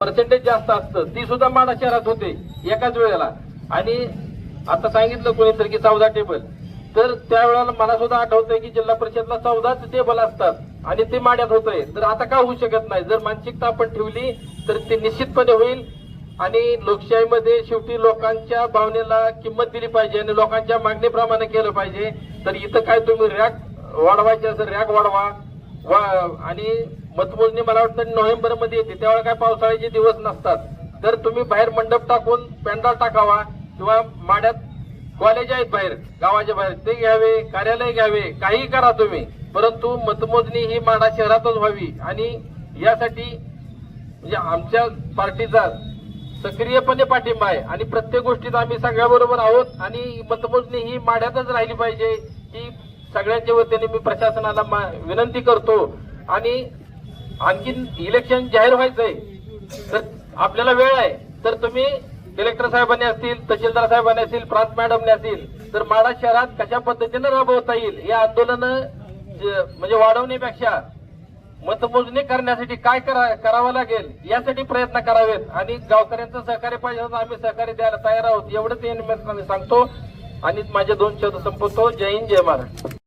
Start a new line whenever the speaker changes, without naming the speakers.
Percentage जास्त असतं ती सुद्धा माडा शहरात होते एकाच वेळेला. आणि आता सांगितलं कोणीतरी की चौदा टेबल तर त्यावेळेला मला सुद्धा आठवतंय की जिल्हा परिषदला चौदाच टेबल असतात आणि ते माड्यात होतंय. तर आता का होऊ शकत नाही? जर मानसिकता आपण ठेवली तर ते निश्चितपणे होईल. आणि लोकशाहीमध्ये शेवटी लोकांच्या भावनेला किंमत दिली पाहिजे आणि लोकांच्या मागणीप्रमाणे केलं पाहिजे. तर इथं काय तुम्ही रॅक वाढवायचे असेल रॅक वाढवा. वा आणि मतमोजणी मला वाटतं नोव्हेंबरमध्ये येते. त्यावेळेला काय पावसाळ्याचे दिवस नसतात. तर तुम्ही बाहेर मंडप टाकून पेंडॉल टाकावा किंवा माड्यात कॉलेज आहेत बाहेर गावाच्या बाहेर ते घ्यावे कार्यालय घ्यावे काही करा तुम्ही. परंतु मतमोजणी ही माडा शहरातच व्हावी आणि यासाठी म्हणजे आमच्या पार्टीचा सक्रियपणे पाठिंबा आहे. आणि प्रत्येक गोष्टीत आम्ही सगळ्याबरोबर आहोत आणि मतमोजणी ही माड्यातच राहिली पाहिजे ही सगळ्यांच्या वतीने मी प्रशासनाला मा- विनंती करतो. आणि आणखीन इलेक्शन जाहीर व्हायचंय. तर आपल्याला वेळ आहे तर तुम्ही कलेक्टर साहेबांनी असतील तहसीलदार साहेबांनी असतील प्रांत मॅडमने असतील तर माडा शहरात कशा पद्धतीने राबवता येईल? हे आंदोलन म्हणजे वाढवण्यापेक्षा मतमोजणी करण्यासाठी काय करा करावं लागेल? यासाठी प्रयत्न करावेत. आणि गावकऱ्यांचं सहकार्य पाहिजे तर आम्ही सहकार्य द्यायला तयार आहोत. एवढंच या निमित्ताने सांगतो. आणि माझे दोन शब्द संपवतो. जय हिंद जय महाराष्ट्र.